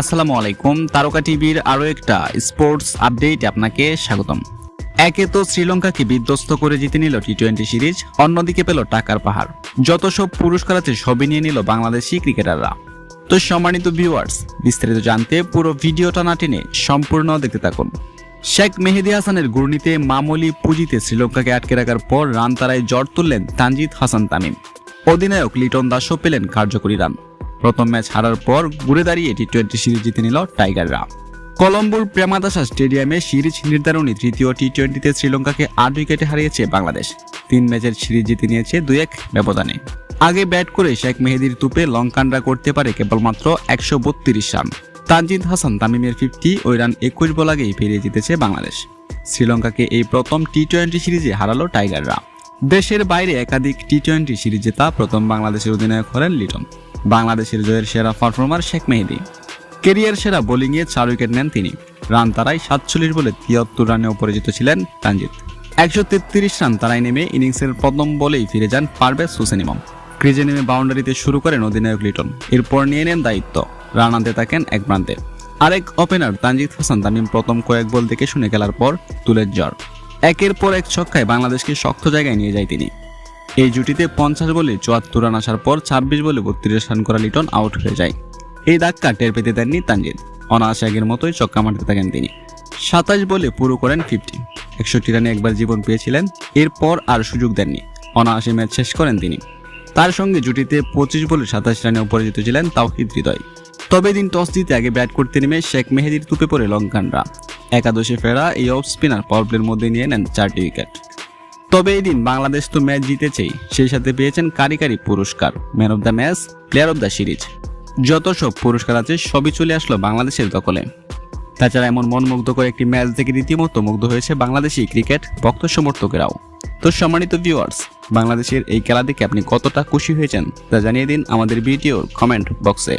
আসসালামু আলাইকুম, তারকা টিভির আরও একটা স্পোর্টস আপডেট আপনাকে স্বাগতম। একে তো শ্রীলঙ্কাকে বিধ্বস্ত করে জিতে নিল টি টোয়েন্টি সিরিজ, অন্যদিকে পেল টাকার পাহাড়। যত সব পুরস্কার আছে, সবই নিয়ে নিল বাংলাদেশি ক্রিকেটাররা। তো সম্মানিত ভিউয়ার্স বিস্তারিত জানতে পুরো ভিডিওটা না টেনে সম্পূর্ণ দেখতে থাকুন। শেখ মেহেদি হাসানের ঘূর্ণিতে মামুলি পুঁজিতে শ্রীলঙ্কাকে আটকে রাখার পর রান তারায় জ্বর তুললেন তানজিদ হাসান তামিম। অধিনায়ক লিটন দাসও পেলেন কার্যকরী রান। প্রথম ম্যাচ হারার পর ঘুরে দাঁড়িয়ে টি টোয়েন্টি সিরিজ জিতে নিল টাইগাররা কলম্বোর প্রেমাদাসা স্টেডিয়ামে সিরিজ নির্ধারণী তৃতীয় টি টোয়েন্টিতে শ্রীলঙ্কাকে আট উইকেটে হারিয়েছে বাংলাদেশ। তিন ম্যাচের সিরিজ জিতে নিয়েছে দুই এক ব্যবধানে। আগে ব্যাট করে শেখ মেহেদির তুপে লঙ্কানরা করতে পারে কেবলমাত্র একশো বত্রিশ রান। তানজিদ হাসান, তামিমের ফিফটি ওই রান একুশ বল আগেই পেরিয়ে জিতেছে বাংলাদেশ। শ্রীলঙ্কাকে এই প্রথম টি টোয়েন্টি সিরিজে হারালো টাইগাররা দেশের বাইরে একাধিক টি টোয়েন্টি সিরিজ জেতা প্রথম বাংলাদেশের অধিনায়ক হলেন লিটন। বাংলাদেশের জয়ের সেরা পারফর্মার শেখ মেহেদি। কেরিয়ার সেরা বোলিংয়ে চার উইকেট নেন তিনি। রান তারাই সাতচল্লিশ বলে তিয়াত্তর রানে অপরাজিত ছিলেন তানজিদ। একশো তেত্রিশ রান তারাই নেমে ইনিংসের প্রথম বলেই ফিরে যান পারভেজ হোসেন ইমাম ক্রিজে নেমে বাউন্ডারিতে শুরু করেন অধিনায়ক লিটন। এরপর নিয়ে নেন দায়িত্ব। রান আনতে থাকেন এক প্রান্তে। আরেক ওপেনার তানজিদ হাসান তামিম প্রথম কয়েক বল দেখে শুনে খেলার পর তুলের জ্বর। একের পর এক ছক্কায় বাংলাদেশকে শক্ত জায়গায় নিয়ে যায় তিনি। এই জুটিতে পঞ্চাশ বলে চুয়াত্তর রান আসার পর ছাব্বিশ বলে বত্রিশ রান করা লিটন আউট হয়ে যায়। এই ধাক্কা টের পেতে দেননি তানজিদ। অনায়াসে আগের মতোই চক্কা মারতে থাকেন তিনি। সাতাশ বলে পুরো করেন ফিফটি একষট্টি রানে একবার জীবন পেয়েছিলেন, এরপর আর সুযোগ দেননি। অনায়াসে ম্যাচ শেষ করেন তিনি। তার সঙ্গে জুটিতে পঁচিশ বলে সাতাশ রানে অপরাজিত ছিলেন তাওহিদ হৃদয়। তবে দিন টস জিতে আগে ব্যাট করতে নেমে শেখ মেহেদির তুপে পড়ে লঙ্কানরা। একাদশে ফেরা এই অফ স্পিনার পাওয়ার প্লের মধ্যে নিয়ে নেন চারটি উইকেট তবে এই দিন বাংলাদেশ তো ম্যাচ জিতেছেই। সেই সাথে পেয়েছেন কারি কারি পুরস্কার, man of the match, player of the series. যত সব পুরস্কার আছে, সবই চলে আসলো বাংলাদেশের দখলে। তাছাড়া এমন মন করে একটি ম্যাচ দেখে রীতিমতো মুগ্ধ হয়েছে বাংলাদেশি ক্রিকেট ভক্ত সমর্থকেরাও তো সম্মানিত ভিউয়ার্স বাংলাদেশের এই খেলা দেখে আপনি কতটা খুশি হয়েছেন তা জানিয়ে দিন আমাদের ভিডিওর কমেন্ট বক্সে